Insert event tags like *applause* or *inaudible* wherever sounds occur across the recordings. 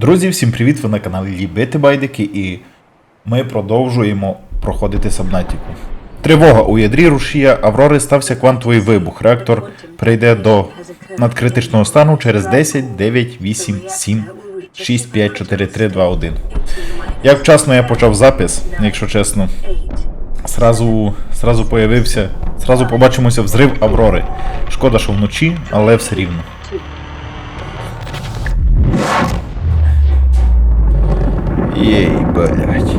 Друзі, всім привіт! Ви на каналі Лібити Байдики і ми продовжуємо проходити Сабнатіку. Тривога у ядрі рушія Аврори стався квантовий вибух. Реактор прийде до надкритичного стану через 10, 9, 8, 7, 6, 5, 4, 3, 2, 1. Як вчасно я почав запис, якщо чесно, сразу, сразу появився, сразу побачимося взрив Аврори. Шкода, що вночі, але все рівно. Єй, блядь.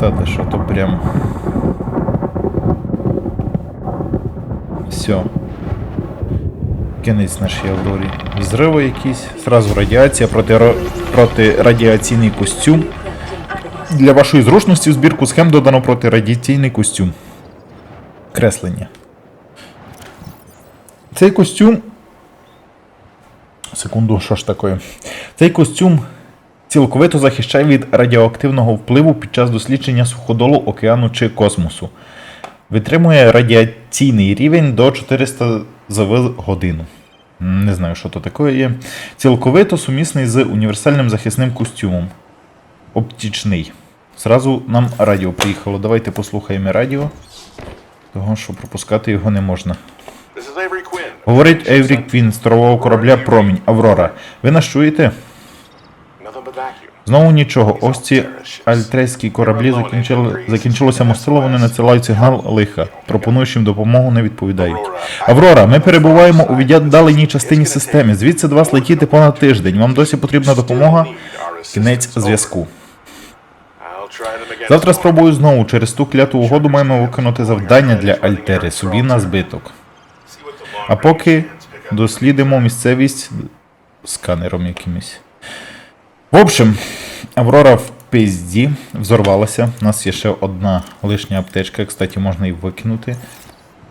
Та ти що то прям. Все. Кінець нашій Аврорі. Взриви якісь, зразу радіація, проти, протирадіаційний костюм. Для вашої зручності в збірку схем додано протирадіаційний костюм. Креслення. Цей костюм. Секунду, що ж таке? Цей костюм цілковито захищає від радіоактивного впливу під час дослідження суходолу океану чи космосу. Витримує радіаційний рівень до 400 ЗВ годину. Не знаю, що то таке є. Цілковито сумісний з універсальним захисним костюмом. Оптічний. Зразу нам радіо приїхало. Давайте послухаємо радіо. Того, що пропускати його не можна. Говорить Ейврі Квін з корабля Промінь Аврора. Ви нас чуєте? Знову нічого. Ось ці альтрейські кораблі закінчили, закінчилося мостило, вони надсилають сигнал лиха. Пропонуєш їм допомогу, не відповідають. Аврора, ми перебуваємо у віддаленій частині системи. Звідси до вас летіти понад тиждень. Вам досі потрібна допомога. Кінець зв'язку. Завтра спробую знову. Через ту кляту угоду маємо виконати завдання для Альтери, собі на збиток. А поки дослідимо місцевість сканером якимось. В общем, Аврора в пизді взорвалася. У нас є ще одна лишня аптечка, кстати, можна її викинути.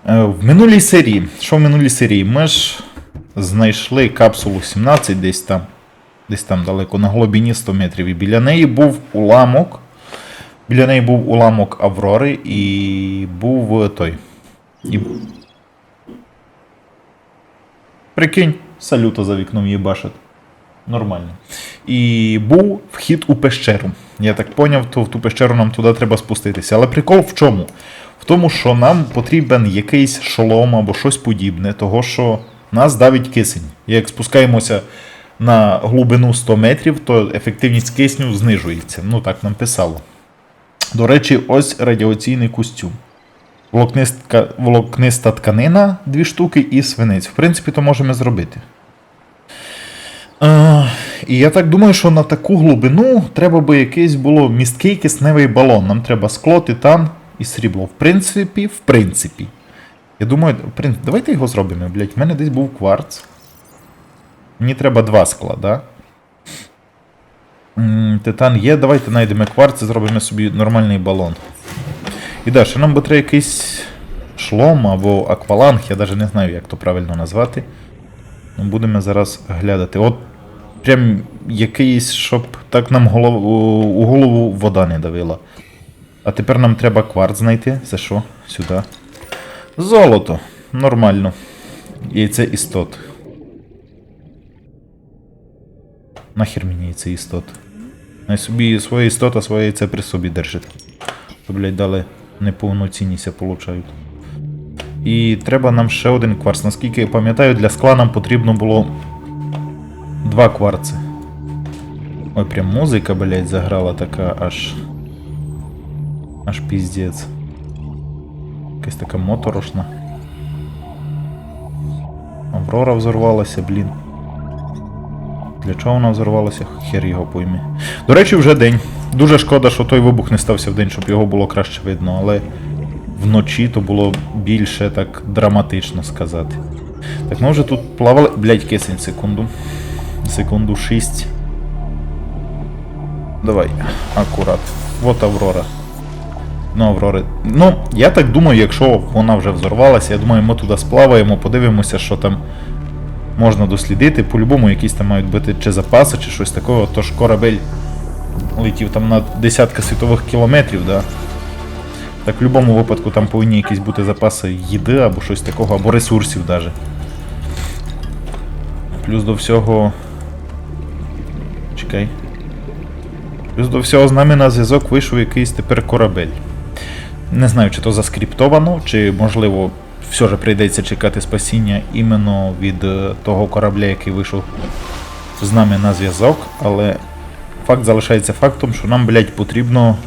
Е, В минулій серії, що в минулій серії? Ми ж знайшли капсулу 17 десь там, десь там далеко, на глибині 100 метрів. І біля неї був уламок. Біля неї був уламок Аврори і був той. І... Прикинь, салюта за вікном їбашить. Нормально. І був вхід у пещеру. Я так поняв, то в ту пещеру нам туди треба спуститися. Але прикол в чому? В тому, що нам потрібен якийсь шолом або щось подібне, того що нас давить кисень. Як спускаємося на глибину 100 метрів, то ефективність кисню знижується. Ну так нам писало. До речі, ось радіаційний костюм. Волокнистка, волокниста тканина, дві штуки і свинець. В принципі, то можемо зробити. Е, і я так думаю, що на таку глибину треба би якийсь було місткий кисневий балон. Нам треба скло, титан і срібло. В принципі, в принципі. Я думаю, давайте його зробимо, блять. В мене десь був кварц. Мені треба два скла, да? Титан є, давайте знайдемо кварц і зробимо собі нормальний балон. І далі, нам би треба якийсь шлом або акваланг, я навіть не знаю, як то правильно назвати. Ну, Будемо зараз глядати. От прям якийсь, щоб так нам голову, у голову вода не давила. А тепер нам треба кварц знайти. Це що? Сюди. Золото. Нормально. Яйце істот. Нахер мені яйце істот. Най собі своє істота, своє яйце при собі держить. То, блядь, дали неповноцінніся получають. І треба нам ще один кварц. Наскільки я пам'ятаю, для скла нам потрібно було два кварци. Ой, прям музика, блядь, заграла така аж. Аж піздець. Якась така моторошна. Аврора взорвалася, блін. Для чого вона взорвалася? Хер його пойми. До речі, вже день. Дуже шкода, що той вибух не стався в день, щоб його було краще видно, але вночі то було більше так драматично сказати. Так, ми вже тут плавали. Блять, кисень, секунду. Секунду 6. Давай, акурат. Вот Аврора. Ну, Аврори. Ну, я так думаю, якщо вона вже взорвалася, я думаю, ми туди сплаваємо, подивимося, що там можна дослідити. По-любому якісь там мають бути чи запаси, чи щось такого. Тож корабель летів там на десятки світових кілометрів, да. Так в будь-якому випадку там повинні якісь бути запаси їди або щось такого, або ресурсів навіть. Плюс до всього Чекай. Плюс до всього з нами на зв'язок вийшов якийсь тепер корабель. Не знаю, чи то заскриптовано, чи можливо все ж прийдеться чекати спасіння іменно від е, того корабля, який вийшов з нами на зв'язок, але факт залишається фактом, що нам, блядь, потрібно.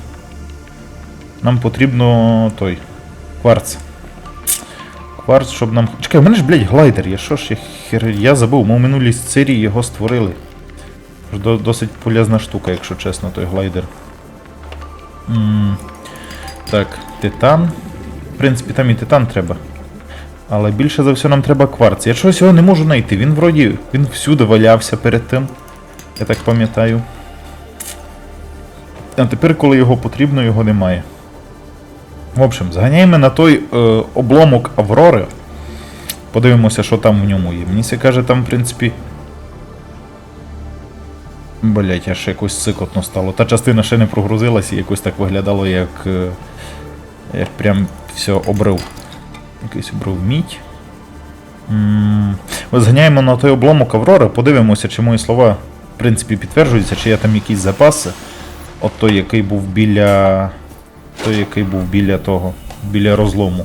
Нам потрібно той. Кварц. Кварц, щоб нам. Чекай, у мене ж, блядь, глайдер є. Що ж я хер. Я забув, ми в минулій серії його створили. До- Досить полезна штука, якщо чесно, той глайдер. м так, титан. В принципі, там і титан треба. Але більше за все нам треба кварц. Я чогось його не можу знайти. Він вроді. Він всюди валявся перед тим. Я так пам'ятаю. А тепер, коли його потрібно, його немає. В общем, зганяємо на той е, обломок Аврори. Подивимося, що там в ньому є. Мені се каже, там, в принципі. Блять, аж якось сикотно стало. Та частина ще не прогрузилась і якось так виглядало, як. е, Як прям все обрив. Якийсь обрив мідь. Зганяємо на той обломок Аврори, подивимося, чи мої слова в принципі підтверджуються, чи є там якісь запаси. От той, який був біля. Той, який був біля того, біля розлому.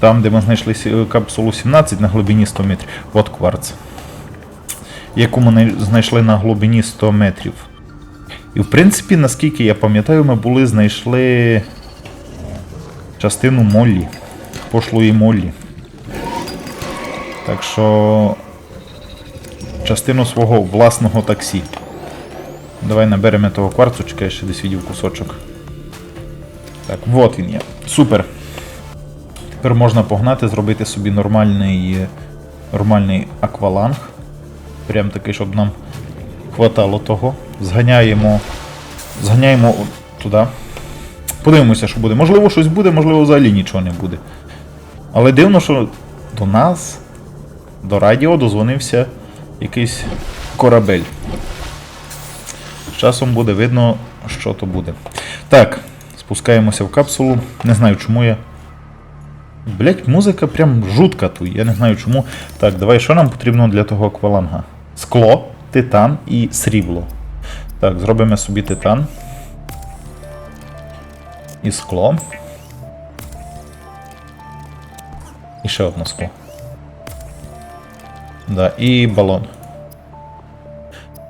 Там, де ми знайшли капсулу 17 на глибині 100 метрів. От кварц. Яку ми знайшли на глибині 100 метрів. І в принципі, наскільки я пам'ятаю, ми були знайшли частину Моллі. Пошлої Моллі. Так що. Частину свого власного таксі. Давай наберемо того кварцу, чекай, ще десь відів кусочок. Так, вот він є. Супер. Тепер можна погнати, зробити собі нормальний, е, нормальний акваланг. Прям такий, щоб нам хватало того. Зганяємо. Зганяємо туди. Подивимося, що буде. Можливо, щось буде, можливо, взагалі нічого не буде. Але дивно, що до нас, до радіо, дозвонився якийсь корабель. З часом буде видно, що то буде. Так, спускаємося в капсулу. Не знаю, чому я. Блять, музика прям жутка тут. Я не знаю чому. Так, давай, що нам потрібно для того акваланга? Скло, титан і срібло. Так, зробимо собі титан. І скло. І ще одне скло. Да, і балон.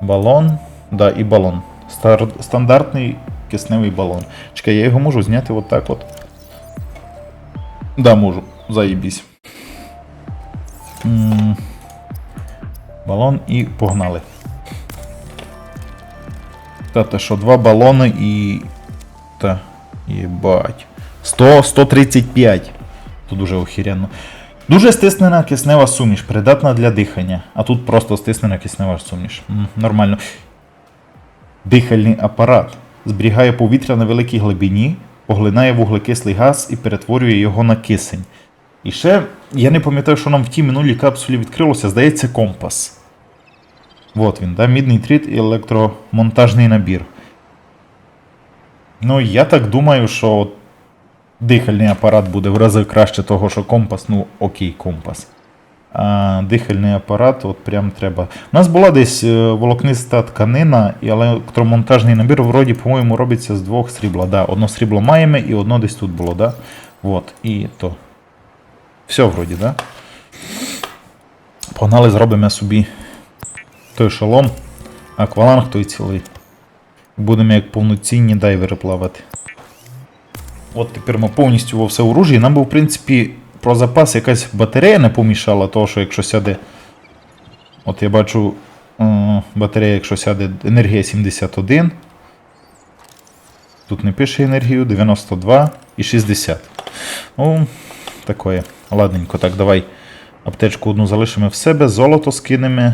Балон. Да, і балон. Стар... Стандартний кисневий балон. Чекай, я його можу зняти от так от. Да, можу. Заєбісь. М, Балон і погнали. Та те що, два балони і. Та. Єбать. 100, 135. Тут дуже охеренно. Дуже стиснена киснева суміш, придатна для дихання. А тут просто стиснена киснева суміш. М, Нормально. Дихальний апарат зберігає повітря на великій глибині, поглинає вуглекислий газ і перетворює його на кисень. І ще, я не пам'ятаю, що нам в тій минулій капсулі відкрилося, здається, компас. От він, да? мідний трит і електромонтажний набір. Ну, я так думаю, що дихальний апарат буде в рази краще того, що компас, ну окей, компас. А дихальний апарат, от прям треба. У нас була десь е, волокниста тканина, і електромонтажний набір, вроді, по-моєму, робиться з двох срібла. Да, одно срібло маємо і одно десь тут було, да? От, і то. Все вроді, да? Погнали, зробимо собі той шолом, акваланг той цілий. Будемо як повноцінні дайвери плавати. От тепер ми повністю во все оружі. Нам би, в принципі, про запас якась батарея не помішала, того, що якщо сяде. От я бачу е, батарея, якщо сяде енергія 71. Тут не пише енергію, 92 і 60. Ну, такое. Ладненько, так, давай. Аптечку одну залишимо в себе, золото скинемо.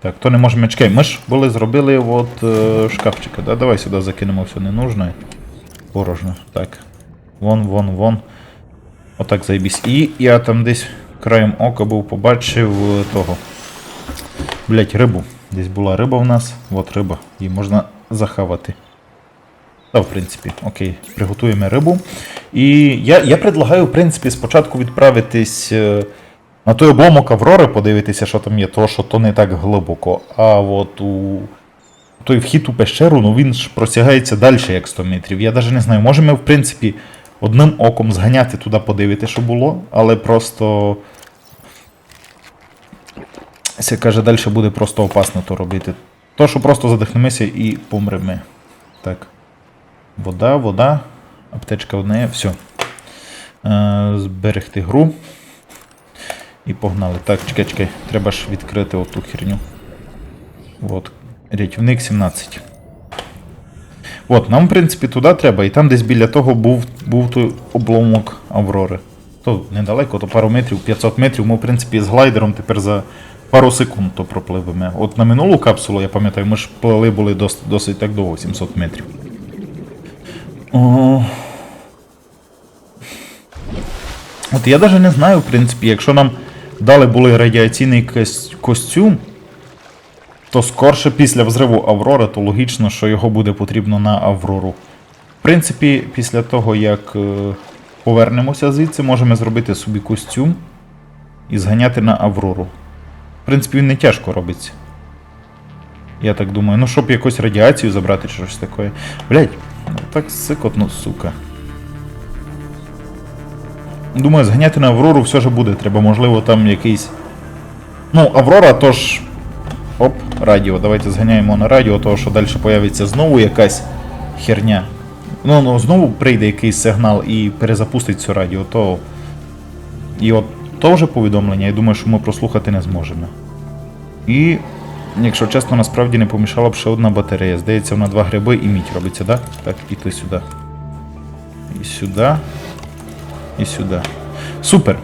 Так, то не можемо. Чекай, ми ж були зробили от е, шкафчика. Да? Давай сюди закинемо все ненужне. Порожньо. Так. Вон, вон, вон. Отак заєбісь. І я там десь краєм ока був побачив е, того. Блять, рибу. Десь була риба в нас. От риба. Її можна захавати. Та, в принципі, окей, приготуємо рибу. І я, я предлагаю, в принципі, спочатку відправитись е, На той обломок Аврори подивитися, що там є, то що то не так глибоко. А от у той вхід у пещеру, ну він ж просягається далі, як 100 метрів. Я навіть не знаю, можемо, в принципі, одним оком зганяти туди, подивити, що було, але просто. Ся каже, далі буде просто опасно то робити. То, що просто задихнемося і помремо. Так. Вода, вода. Аптечка одна є, все. Е, зберегти гру. І погнали. Так, чекай, чекай. Треба ж відкрити оту херню. От. Рятівник 17. От, нам, в принципі, туди треба, і там десь біля того був, був той обломок Аврори. То недалеко, то пару метрів, 500 метрів. Ми, в принципі, з глайдером тепер за пару секунд то пропливемо. От на минулу капсулу, я пам'ятаю, ми ж плили були досить, досить так довго, 700 метрів. О... От я навіть не знаю, в принципі, якщо нам дали були радіаційний костюм, то скорше після взриву Аврори, то логічно, що його буде потрібно на Аврору. В принципі, після того, як е, повернемося звідси, можемо зробити собі костюм і зганяти на Аврору. В принципі, він не тяжко робиться. Я так думаю, ну щоб якусь радіацію забрати чи щось таке. Блять, так сикотно, сука. Думаю, зганяти на Аврору все ж буде. Треба, можливо, там якийсь. Ну, Аврора то ж. Оп, радіо. Давайте зганяємо на радіо, того що далі появиться знову якась херня. Ну, ну знову прийде якийсь сигнал і перезапустить цю радіо, то. І от то вже повідомлення, я думаю, що ми прослухати не зможемо. І, якщо чесно, насправді не помішала б ще одна батарея. Здається, вона два гриби і мідь робиться, так? Так, і ти сюди. І сюди. І сюди. Супер.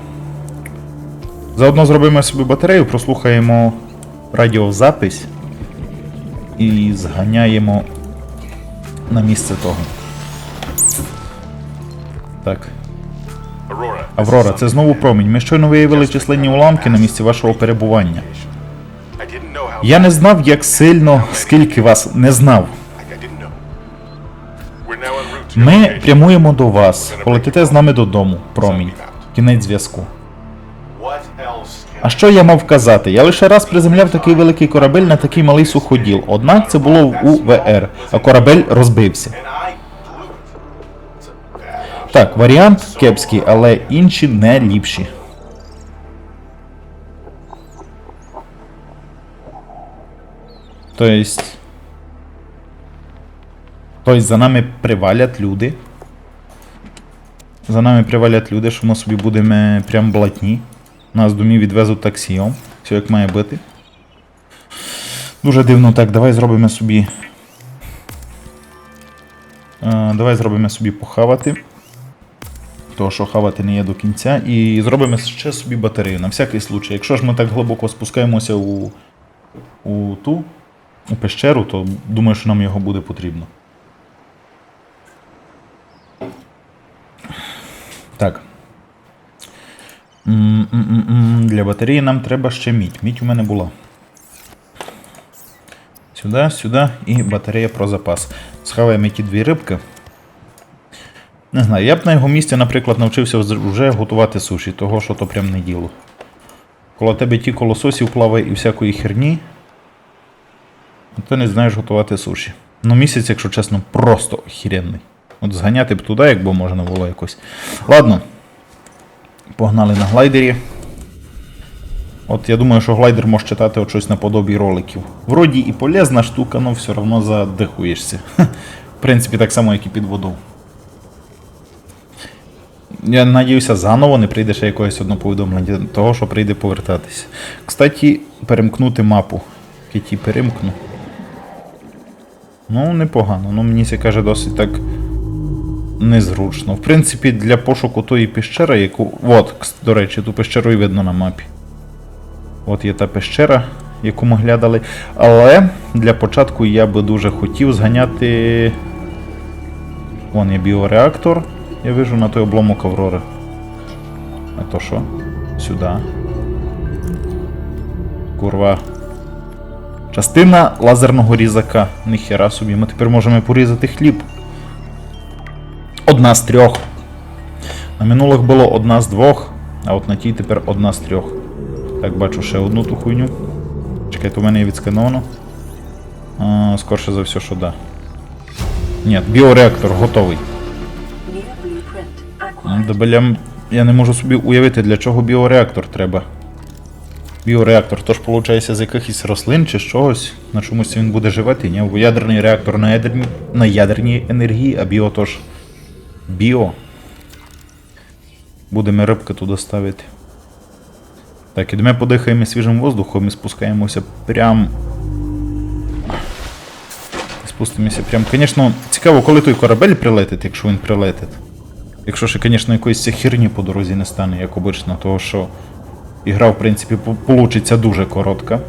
Заодно зробимо собі батарею, прослухаємо радіозапись і зганяємо на місце того. Так. Аврора, це знову промінь. Ми щойно виявили численні уламки на місці вашого перебування. Я не знав, як сильно, скільки вас не знав. Ми прямуємо до вас. Полетите з нами додому. Промінь. Кінець зв'язку. А що я мав казати? Я лише раз приземляв такий великий корабель на такий малий суходіл. Однак це було в УВР, а корабель розбився. Так, варіант кепський, але інші не ліпші. Тобто. Тобто за нами привалять люди. За нами привалять люди, що ми собі будемо прям блатні. Нас домів відвезуть таксіом. Все як має бути. Дуже дивно так, давай зробимо собі. Е, давай зробимо собі похавати. Того, що хавати не є до кінця. І зробимо ще собі батарею на всякий случай. Якщо ж ми так глибоко спускаємося у, у ту у пещеру, то думаю, що нам його буде потрібно. Так. Для батареї нам треба ще мідь. Мідь у мене була. Сюди, сюди і батарея про запас. Схаваємо ті дві рибки. Не знаю, я б на його місці, наприклад, навчився вже готувати суші, того що то прям не діло. Коло тебе ті колососів плаває і всякої херні. Ти не знаєш готувати суші. Ну, місяць, якщо чесно, просто охеренний. От зганяти б туди, якби можна було якось. Ладно. Погнали на глайдері. От я думаю, що глайдер може читати от щось наподобі роликів. Вроді і полезна штука, але все одно задихуєшся. *laughs* В принципі, так само, як і під воду. Я надіюся, заново не прийде ще якогось одного повідомлення, того, що прийде повертатись. Кстати, перемкнути мапу. Кіті перемкну. Ну, непогано. Ну, мені це каже досить так незручно. В принципі, для пошуку тої пещери, яку. От, до речі, ту пещеру і видно на мапі. От є та пещера, яку ми глядали. Але для початку я би дуже хотів зганяти. Вон є біореактор. Я вижу на той обломок Аврори. А то що? Сюди. Курва. Частина лазерного різака. Ніхера собі. Ми тепер можемо порізати хліб. Одна з трьох. На минулих було одна з двох, а от на тій тепер одна з трьох. Так, бачу ще одну ту хуйню. Чекайте, у мене є відскановано. Скорше за все, що да. Ні, біореактор готовий. Ну, бля, я не можу собі уявити, для чого біореактор треба. Біореактор, то ж виходить з якихось рослин чи чогось, на чомусь він буде живати, ні? Бо ядерний реактор на ядерній, на ядерній енергії, а біо то ж біо. Будемо рибки туди ставити. Так, ідемо подихаємо свіжим воздухом і спускаємося прям. Спустимося прям. Звісно, цікаво, коли той корабель прилетить, якщо він прилетить. Якщо ще, звісно, якоїсь херні по дорозі не стане, як обично, того що ігра, в принципі, по- получиться дуже коротка.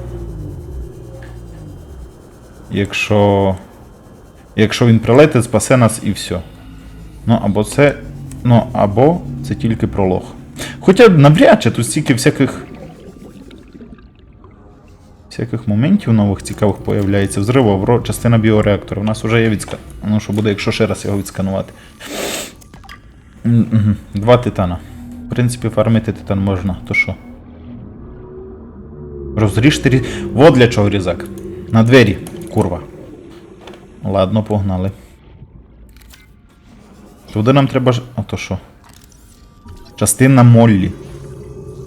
Якщо. Якщо він прилетить, спасе нас і все. Ну, або це. Ну, або це тільки пролог. Хоча навряд чи тут стільки всяких. Всяких моментів нових цікавих появляється. Взрив Авро, частина біореактора. У нас вже є відскан. Ну, що буде, якщо ще раз його відсканувати. Два титана. В принципі, фармити титан можна, то що? Розріжте різ... Во для чого різак. На двері, курва. Ладно, погнали. Туди нам треба ж. А то що? Частина Моллі.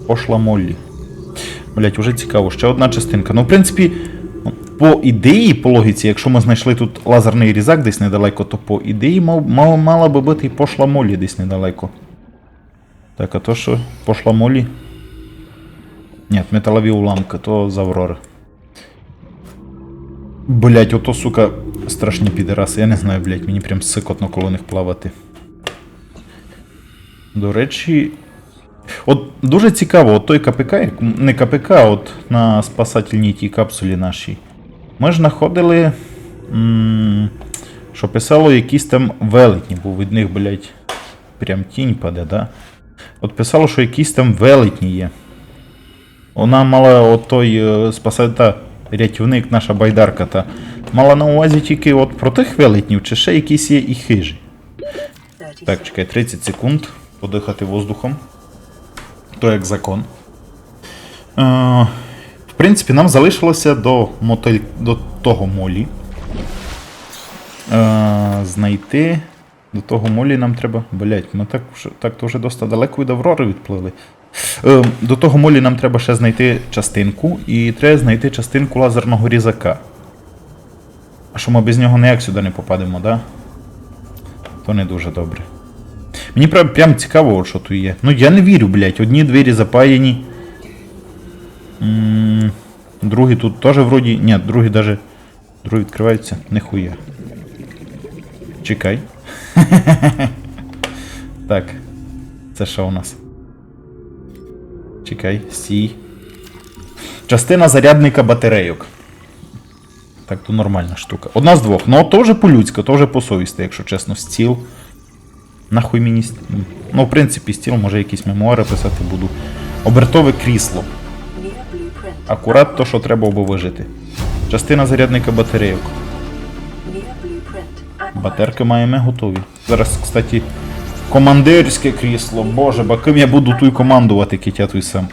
Пошла Моллі. Блять, уже цікаво. Ще одна частинка. Ну, в принципі, по ідеї, по логіці, якщо ми знайшли тут лазерний різак десь недалеко, то по ідеї мав, мала би бути і пошла Моллі десь недалеко. Так, а то що? Пошла Моллі? Ні, металові уламки, то з Аврори. Блять, ото, сука, страшні підераси. Я не знаю, блять, мені прям сикотно коло них плавати. До речі. От дуже цікаво, от той КПК, не КПК, от на спасательній тій капсулі нашій. Ми ж знаходили. Що писало якісь там велетні, бо від них, блять, прям тінь паде, да? От писало, що якісь там велетні є. Вона мала от той е, спасатель, рятівник, наша байдарка та мала на увазі тільки от про тих велетнів, чи ще якісь є і хижі. Так, чекай, 30 секунд. Подихати воздухом. То як закон. Е, в принципі, нам залишилося до, мотель, до того молі. Е, знайти. До того молі нам треба. Блять, ми так, вже- так то вже досить далеко від Аврори відплили. Е, до того молі нам треба ще знайти частинку, і треба знайти частинку лазерного різака. А що ми без нього ніяк сюди не попадемо, да? То не дуже добре. Мені прям, прям цікаво, що тут є. Ну я не вірю, блядь. Одні двері запаяні. Другі тут теж вроді. Ні, другі даже. Другі відкриваються. Нихуя. Чекай. *laughs* так. Це що у нас? Чекай, стій. Частина зарядника батарейок. Так, то нормальна штука. Одна з двох. Ну, то вже по-людськи, то вже по-совісти, якщо чесно, стіл. Нахуй мені стіл. Ну, в принципі, стіл, може якісь мемуари писати буду. Обертове крісло. Акурат то, що треба аби вижити. Частина зарядника батарейок. Батерки маємо готові. Зараз, кстати, командирське крісло. Боже, ба ким я буду тут командувати, кітя сам.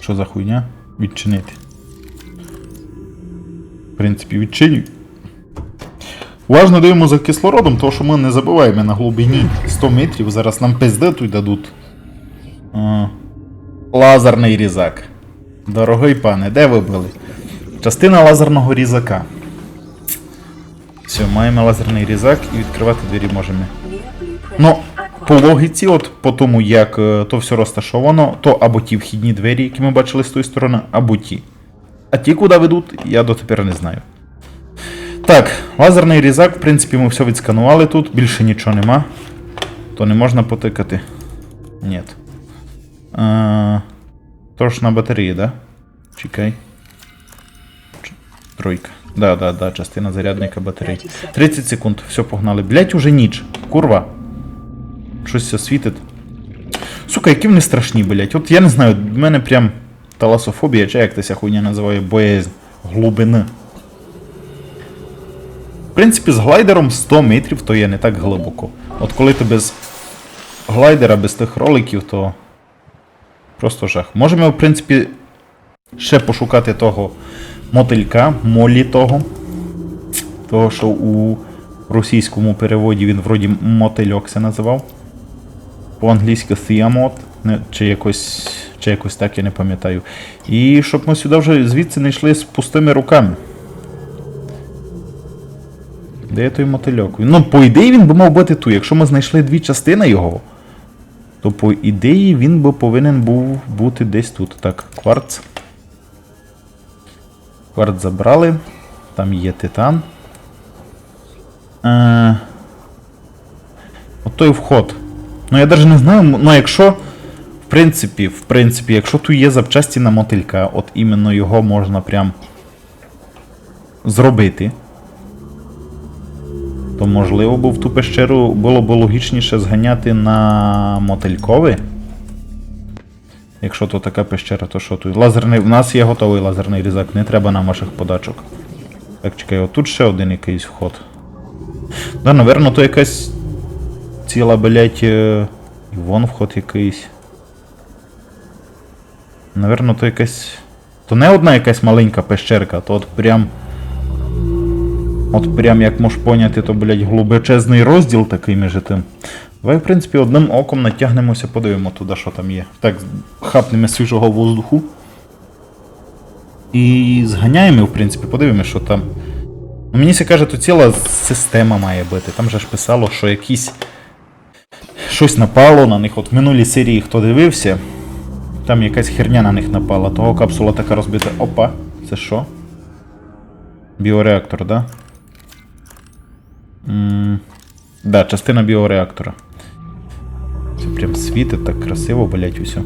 Що за хуйня? Відчинити. В принципі, відчинюй. Уважно дивимося за кислородом, тому що ми не забуваємо на глибині 100 метрів. Зараз нам пизди тут дадуть. А, лазерний різак. Дорогий пане, де ви були? Частина лазерного різака. Все, маємо лазерний різак і відкривати двері можемо. Ну, по логіці, от по тому, як е, то все розташовано, то або ті вхідні двері, які ми бачили з тої сторони, або ті. А ті, куди ведуть, я дотепер не знаю. Так, лазерний різак, в принципі, ми все відсканували тут, більше нічого нема. То не можна потикати. Ні. Е, тож на батареї, да? Чекай. Тройка. Да, да, да, частина зарядника батареї. 30 секунд, все погнали. Блять, уже ніч. Курва. Щось все світить. Сука, які вони страшні, блять. От я не знаю, в мене прям таласофобія, чи як ця хуйня називає боязнь глибини. В принципі, з глайдером 100 метрів то є не так глибоко. От коли ти без глайдера, без тих роликів, то просто жах. Можемо, в принципі, ще пошукати того мотилька, молі того. Того, що у російському переводі він вроді мотильок це називав. По-англійськи Thiamot, чи якось, чи якось так, я не пам'ятаю. І щоб ми сюди вже звідси не йшли з пустими руками. Де той мотильок? Ну, по ідеї він би мав бути тут. Якщо ми знайшли дві частини його, то по ідеї він би повинен був бути десь тут. Так, кварц. Кварц забрали. Там є титан. Е... От той вход. Ну я навіть не знаю, ну якщо. В принципі, в принципі, якщо тут є запчасті на мотилька, от іменно його можна прям зробити то можливо б в ту пещеру було б логічніше зганяти на мотильковий. Якщо то така пещера, то що тут? Лазерний. У нас є готовий лазерний різак, не треба нам ваших подачок. Так, чекай, отут ще один якийсь вход. Да, напевно, то якась ціла, блять. е, І вон вход якийсь. Наверно, то якась. То не одна якась маленька пещерка, то от прям. От прям як можеш поняти, то, блядь, глибочезний розділ такий між тим. Давай, в принципі, одним оком натягнемося, подивимо туди, що там є. Так, хапнемо свіжого воздуху. І зганяємо, в принципі, подивимося, що там. Ну, мені се каже, то ціла система має бути. Там же ж писало, що якісь. Щось напало на них. От в минулій серії хто дивився, там якась херня на них напала. Того капсула така розбита. Опа, це що? Біореактор, да? М, Да, частина біореактора. Це прям світить так красиво, блять, усе.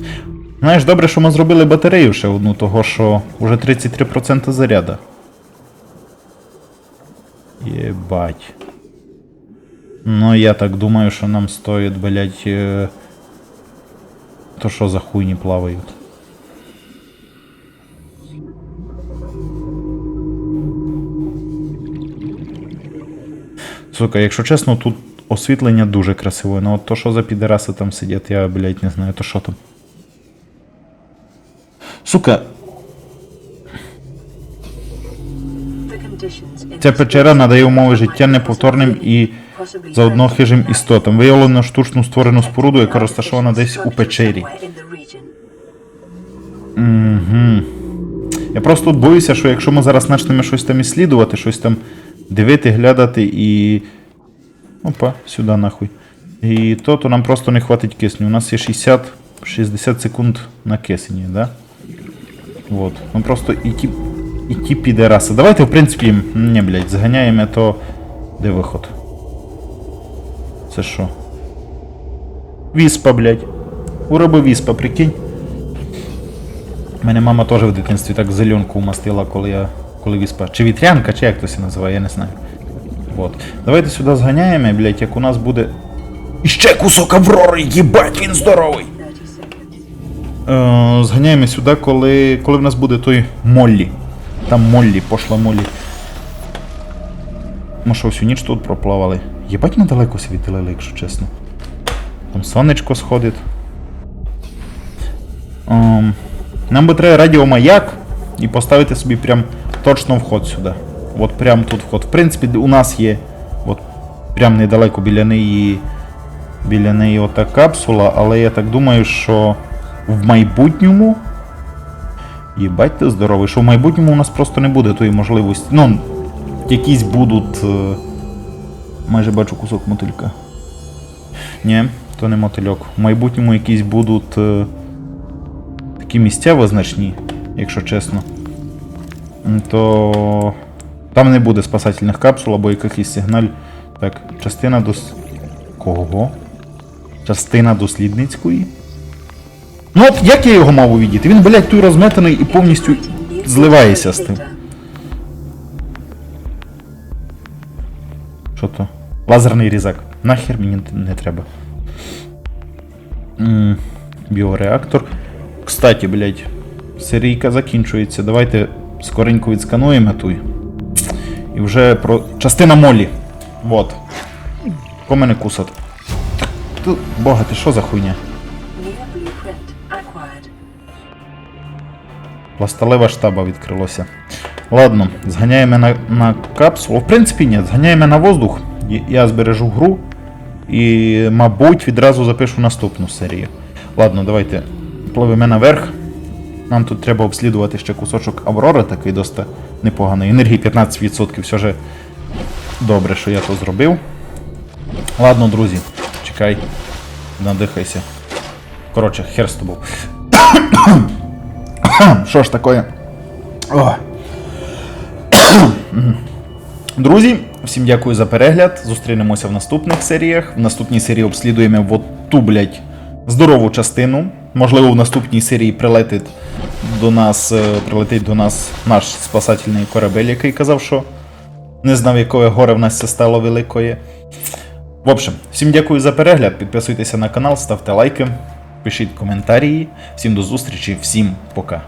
Знаєш, добре, що ми зробили батарею ще одну, того що вже 33% заряда. Єбать. Ну, я так думаю, що нам стоїть, блять. Е... То що за хуйні плавають. Сука, якщо чесно, тут освітлення дуже красиве. Ну от то, що за підараси там сидять, я, блядь, не знаю, то що там. Сука, ця печера надає умови життя неповторним і заодно хижим істотам. Виявлено штучну створену споруду, яка розташована десь у печері. Region. Я просто боюся, що якщо ми зараз почнемо щось там іслідувати, щось там дивити, глядати і. Опа, сюди нахуй. І то, то нам просто не хватить кисню. У нас є 60-60 секунд на кисені, да? Вот. Ну просто і ті, і ті підераси. Давайте, в принципі, не, блядь, зганяємо, то де виход? Це що? Віспа, блядь. Уроби віспа, прикинь. Мене мама теж в дитинстві так зеленку умастила, коли я. Коли віспа. Чи вітрянка, чи як то це називає, я не знаю. Вот. Давайте сюди зганяємо, блядь, як у нас буде. Іще кусок аврори, їбать, він здоровий! Е, зганяємо сюди, коли, коли в нас буде той Моллі. Там Моллі, пошла Моллі. Ми що, всю ніч тут проплавали. Єбать ми далеко світили, якщо чесно. Там сонечко сходить. Ем, нам би треба радіомаяк і поставити собі прям точно вход сюди. От прям тут вход. В принципі, у нас є. От прям недалеко біля неї. Біля неї ота капсула, але я так думаю, що в майбутньому. Єбать ти здоровий, що в майбутньому у нас просто не буде тої можливості. Ну, якісь будуть. е, Майже бачу кусок мотилька. Ні, то не мотильок. В майбутньому якісь будуть е, такі місця визначні, якщо чесно. То там не буде спасательних капсул або якихось сигналь. Так, частина дос. Кого? Частина дослідницької. Ну от як я його мав увідіти? Він, блядь, тут розметаний і повністю зливається з тим. Що то? Лазерний різак. Нахер мені не треба. Біореактор. Кстати, блядь, серійка закінчується. Давайте скоренько відскануємо той. І вже про. Частина молі. Вот. По мене кусати. тут. Бога, ти що за хуйня? Пласталева штаба відкрилося. Ладно, зганяємо на, на капсулу. В принципі, ні, зганяємо на воздух. Я збережу гру. І, мабуть, відразу запишу наступну серію. Ладно, давайте пливемо наверх. Нам тут треба обслідувати ще кусочок Аврори, такий досить непоганий. Енергії 15%, все же добре, що я то зробив. Ладно, друзі, чекай, надихайся. Коротше, хер з тобою. *coughs* Що ж таке? *coughs* Друзі, всім дякую за перегляд. Зустрінемося в наступних серіях. В наступній серії обслідуємо от ту, блядь, здорову частину. Можливо, в наступній серії прилетить до нас, е, прилетить до нас наш спасательний корабель, який казав, що не знав, якое горе в нас це стало великої. В общем, всім дякую за перегляд. Підписуйтеся на канал, ставте лайки, пишіть коментарі. Всім до зустрічі, всім пока.